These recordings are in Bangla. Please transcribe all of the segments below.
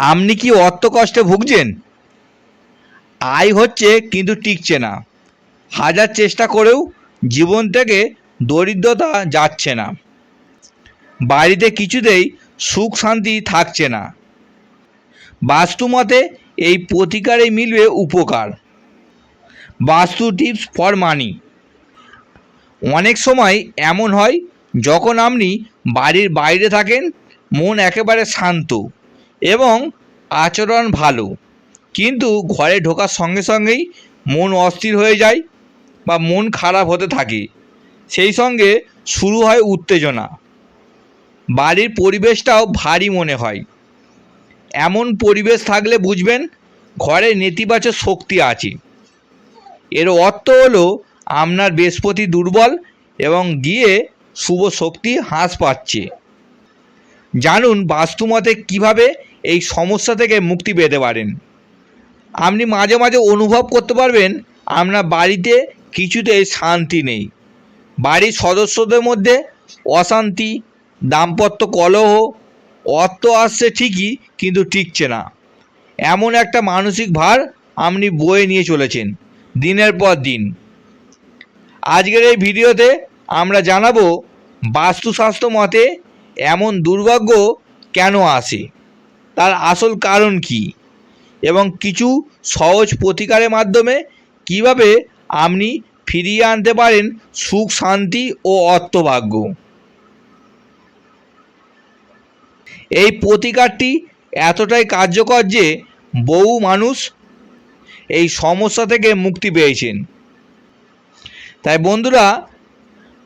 আপনি কি অর্থ কষ্টে ভুগছেন? আয় হচ্ছে কিন্তু টিকছে না। হাজার চেষ্টা করেও জীবন থেকে দরিদ্রতা যাচ্ছে না। বাড়িতে কিছুতেই সুখ শান্তি থাকছে না। বাস্তুমতে এই প্রতিকারে মিলবে উপকার। বাস্তু টিপস ফর মানি। অনেক সময় এমন হয় যখন আপনি বাড়ির বাইরে থাকেন, মন একেবারে শান্ত। এবং আচরণ ভালো। কিন্তু ঘরে ঢোকার সঙ্গে সঙ্গেই মন অস্থির হয়ে যায় বা মন খারাপ হতে থাকে। সেই সঙ্গে শুরু হয় উত্তেজনা। বাড়ির পরিবেশটাও ভারী মনে হয়। এমন পরিবেশ থাকলে বুঝবেন ঘরে নেতিবাচক শক্তি আছে। এর অর্থ হলো আপনার বৃহস্পতি দুর্বল এবং গিয়ে শুভ শক্তি হ্রাস পাচ্ছে। জানুন বাস্তুমতে কীভাবে এই সমস্যা থেকে মুক্তি পেতে পারেন। আপনি মাঝে মাঝে অনুভব করতে পারবেন, আপনার বাড়িতে কিছুতেই শান্তি নেই। বাড়ির সদস্যদের মধ্যে অশান্তি, দাম্পত্য কলহ, অর্থ আসছে ঠিকই কিন্তু টিকছে না। এমন একটা মানসিক ভার আপনি বয়ে নিয়ে চলেছেন, দিনের পর দিন। আজকের এই ভিডিওতে আমরা জানাব, বাস্তুশাস্ত্র মতে এমন দুর্ভাগ্য কেন আসে? তার আসল কারণ কি? এবং কিছু সহজ প্রতিকারের মাধ্যমে কীভাবে আপনি ফিরিয়ে আনতে পারেন সুখ, শান্তি ও অর্থভাগ্য? এই প্রতিকারটি এতটাই কার্যকর যে বহু মানুষ এই সমস্যা থেকে মুক্তি পেয়েছেন। তাই বন্ধুরা,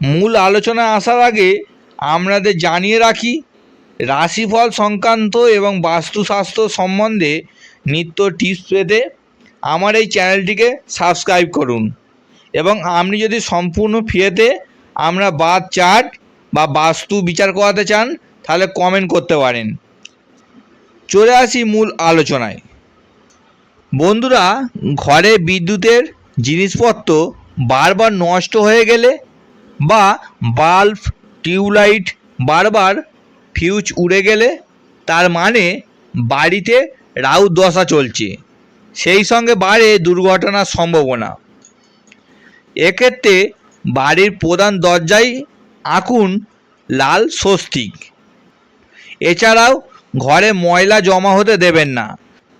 মূল আলোচনা আসার আগে আপনাদের জানিয়ে রাখি রাশিফল সংক্রান্ত এবং বাস্তুশাস্ত্র সম্বন্ধে নিত্য টিপস পেতে আমার এই চ্যানেলটিকে সাবস্ক্রাইব করুন। এবং আপনি যদি সম্পূর্ণ ফিরেতে আমরা বাদ চার্ট বা বাস্তু বিচার করাতে চান, তাহলে কমেন্ট করতে পারেন। চলে আসি মূল আলোচনায়। বন্ধুরা, ঘরে বিদ্যুতের জিনিসপত্র বারবার নষ্ট হয়ে গেলে বা বাল্ব, টিউবলাইট বারবার ফিউজ উড়ে গেলে তার মানে বাড়িতে রাউ দশা চলছে। সেই সঙ্গে বাড়ে দুর্ঘটনার সম্ভাবনা। এক্ষেত্রে বাড়ির প্রধান দরজায় আঁকুন লাল স্বস্তিক। এছাড়াও ঘরে ময়লা জমা হতে দেবেন না।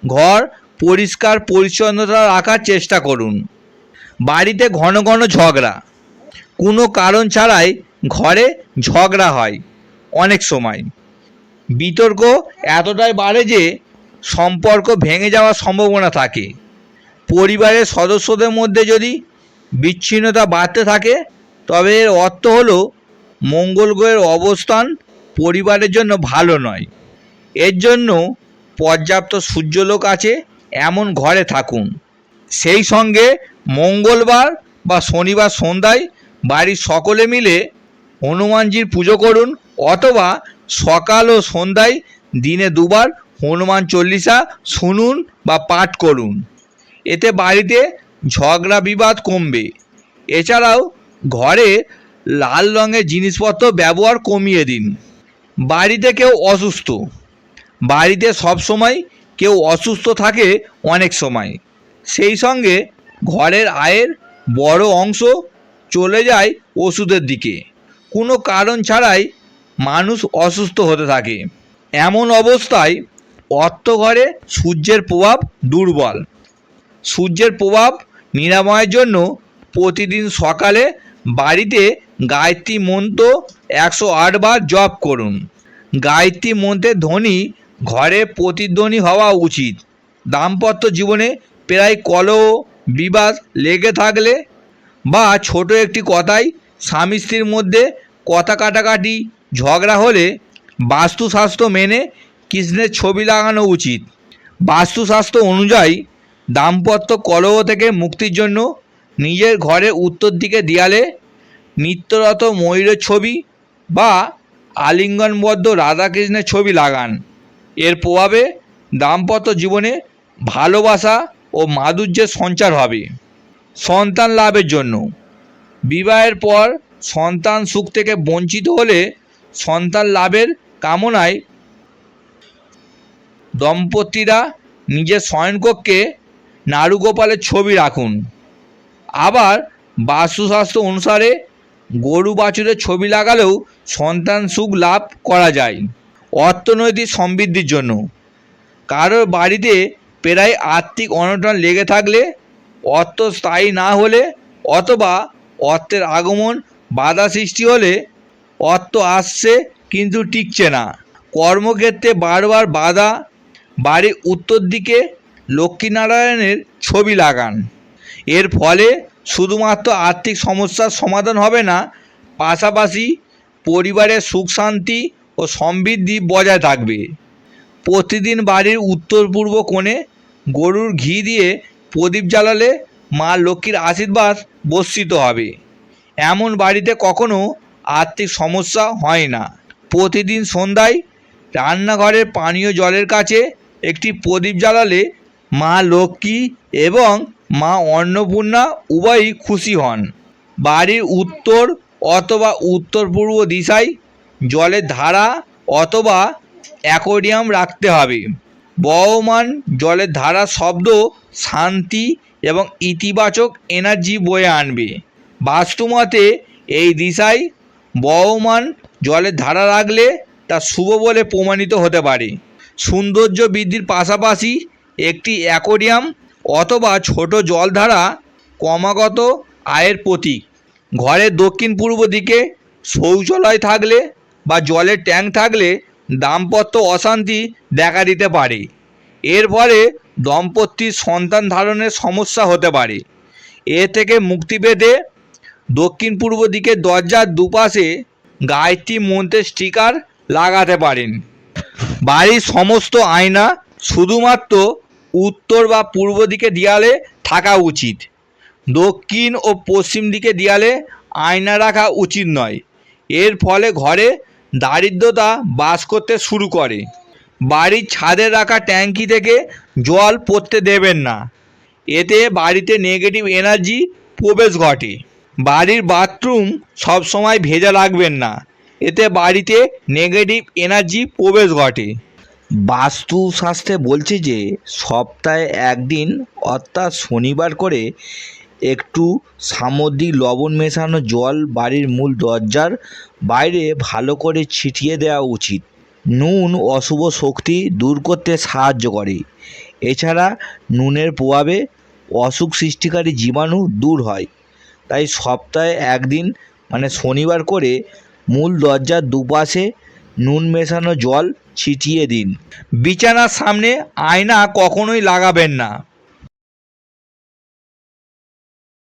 ঘর পরিষ্কার পরিচ্ছন্নতা রাখার চেষ্টা করুন। বাড়িতে ঘন ঘন ঝগড়া। কোনো কারণ ছাড়াই ঘরে ঝগড়া হয়। অনেক সময়। বিতর্ক এতটাই বাড়ে যে সম্পর্ক ভেঙে যাওয়ার সম্ভাবনা থাকে। পরিবারের সদস্যদের মধ্যে যদি বিচ্ছিন্নতা বাড়তে থাকে, তবে এর অর্থ হলো মঙ্গল গ্রহের অবস্থান পরিবারের জন্য ভালো নয়। এর জন্য পর্যাপ্ত সূর্যলোক আছে এমন ঘরে থাকুন। সেই সঙ্গে মঙ্গলবার বা শনিবার সন্ধ্যায় বাড়ির সকলে মিলে হনুমানজির পুজো করুন, অথবা সকাল ও সন্ধ্যায় দিনে দুবার হনুমান চল্লিশা শুনুন বা পাঠ করুন। এতে বাড়িতে ঝগড়া বিবাদ কমবে। এছাড়াও ঘরে লাল রঙের জিনিসপত্র ব্যবহার কমিয়ে দিন। বাড়িতে কেউ অসুস্থ। বাড়িতে সব সময় কেউ অসুস্থ থাকে অনেক সময়। সেই সঙ্গে ঘরের আয়ের বড় অংশ চলে যায় ওষুধের দিকে। কোনো কারণ ছাড়াই মানুষ অসুস্থ হতে থাকে। এমন অবস্থায় অর্থ ঘরে সূর্যের প্রভাব দুর্বল। সূর্যের প্রভাব নিরাময়ের জন্য প্রতিদিন সকালে বাড়িতে গায়ত্রী মন্ত্র একশো আটবার জপ করুন। গায়ত্রী মন্ত্রের ধ্বনি ঘরে প্রতিধ্বনি হওয়া উচিত। দাম্পত্য জীবনে প্রায় কলহ, বিবাদ লেগে থাকলে বা ছোট একটি কথাই স্বামী স্ত্রীর মধ্যে কথা কাটাকাটি, ঝগড়া হলে বাস্তুশাস্ত্র মেনে কৃষ্ণের ছবি লাগানো উচিত। বাস্তুশাস্ত্র অনুযায়ী দাম্পত্য কলহ থেকে মুক্তির জন্য নিজের ঘরে উত্তর দিকে দেয়ালে নিত্যরত ময়ূরের ছবি বা আলিঙ্গনবদ্ধ রাধাকৃষ্ণের ছবি লাগান। এর প্রভাবে দাম্পত্য জীবনে ভালোবাসা ও মাধুর্যের সঞ্চার হবে। সন্তান লাভের জন্য। বিবাহের পর সন্তান সুখ থেকে বঞ্চিত হলে সন্তান লাভের কামনায় দম্পতিরা নিজের শয়নকক্ষে নারুগোপালের ছবি রাখুন। আবার বাস্তুশাস্ত্র অনুসারে গরু বাছুরের ছবি লাগালেও সন্তান সুখ লাভ করা যায় অর্থনৈতিক সমৃদ্ধির জন্য। কারোর বাড়িতে প্রায় আর্থিক অনটন লেগে থাকলে অর্থ স্থায়ী না হলে অথবা অর্থের আগমন, বাধা সৃষ্টি হলে অর্থ আসছে কিন্তু টিকছে না। কর্মক্ষেত্রে বারবার বাধা বাড়ির উত্তর দিকে লক্ষ্মীনারায়ণের ছবি লাগান। এর ফলে শুধুমাত্র আর্থিক সমস্যার সমাধান হবে না, পাশাপাশি পরিবারের সুখ, শান্তি ও সমৃদ্ধি বজায় থাকবে। প্রতিদিন বাড়ির উত্তর পূর্ব কোণে গরুর ঘি দিয়ে প্রদীপ জ্বালালে মা লক্ষ্মীর আশীর্বাদ বর্ষিত হবে। এমন বাড়িতে কখনো আর্থিক সমস্যা হয় না। প্রতিদিন সন্ধ্যায় রান্নাঘরের পানীয় জলের কাছে একটি প্রদীপ জ্বালালে মা লক্ষ্মী এবং মা অন্নপূর্ণা উভয়ই খুশি হন। বাড়ির উত্তর অথবা উত্তর পূর্ব দিশায় জলের ধারা অথবা অ্যাকোয়ারিয়াম রাখতে হবে। বহমান জলের ধারা শব্দ শান্তি এবং ইতিবাচক এনার্জি বয়ে আনবে। বাস্তুমতে এই দিশায় বহমান জলের ধারা রাখলে তা শুভ বলে প্রমাণিত হতে পারে। সৌন্দর্য বৃদ্ধির পাশাপাশি একটি অ্যাকোরিয়াম অথবা ছোট জলধারা ক্রমাগত আয়ের প্রতীক। ঘরের দক্ষিণ পূর্ব দিকে শৌচালয় থাকলে বা জলের ট্যাঙ্ক থাকলে দাম্পত্য অশান্তি দেখা দিতে পারে। এর ফলে দম্পতির সন্তান ধারণের সমস্যা হতে পারে। এ থেকে মুক্তি পেতে দক্ষিণ পূর্ব দিকে দরজার দুপাশে গায়ত্রী মন্ত্রের স্টিকার লাগাতে পারেন। বাড়ির সমস্ত আয়না শুধুমাত্র উত্তর বা পূর্ব দিকে দেয়ালে থাকা উচিত। দক্ষিণ ও পশ্চিম দিকে দেয়ালে আয়না রাখা উচিত নয়। এর ফলে ঘরে দারিদ্রতা বাস করতে শুরু করে। বাড়ির ছাদে রাখা ট্যাঙ্কি থেকে জল পড়তে দেবেন না। এতে বাড়িতে নেগেটিভ এনার্জি প্রবেশ ঘটে। বাড়ির বাথরুম সবসময় ভেজা রাখবেন না। এতে বাড়িতে নেগেটিভ এনার্জি প্রবেশ ঘটে। বাস্তু বাস্তুশাস্ত্রে বলছে যে, সপ্তাহে একদিন অর্থাৎ শনিবার করে একটু সামুদ্রিক লবণ মেশানো জল বাড়ির মূল দরজার বাইরে ভালো করে ছিটিয়ে দেওয়া উচিত। নুন অশুভ শক্তি দূর করতে সাহায্য করে। এছাড়া নুনের প্রভাবে অসুখ সৃষ্টিকারী জীবাণু দূর হয়। তাই সপ্তাহে একদিন মানে শনিবার করে মূল দরজার দুপাশে নুন মেশানো জল ছিটিয়ে দিন। বিছানার সামনে আয়না কখনোই লাগাবেন না।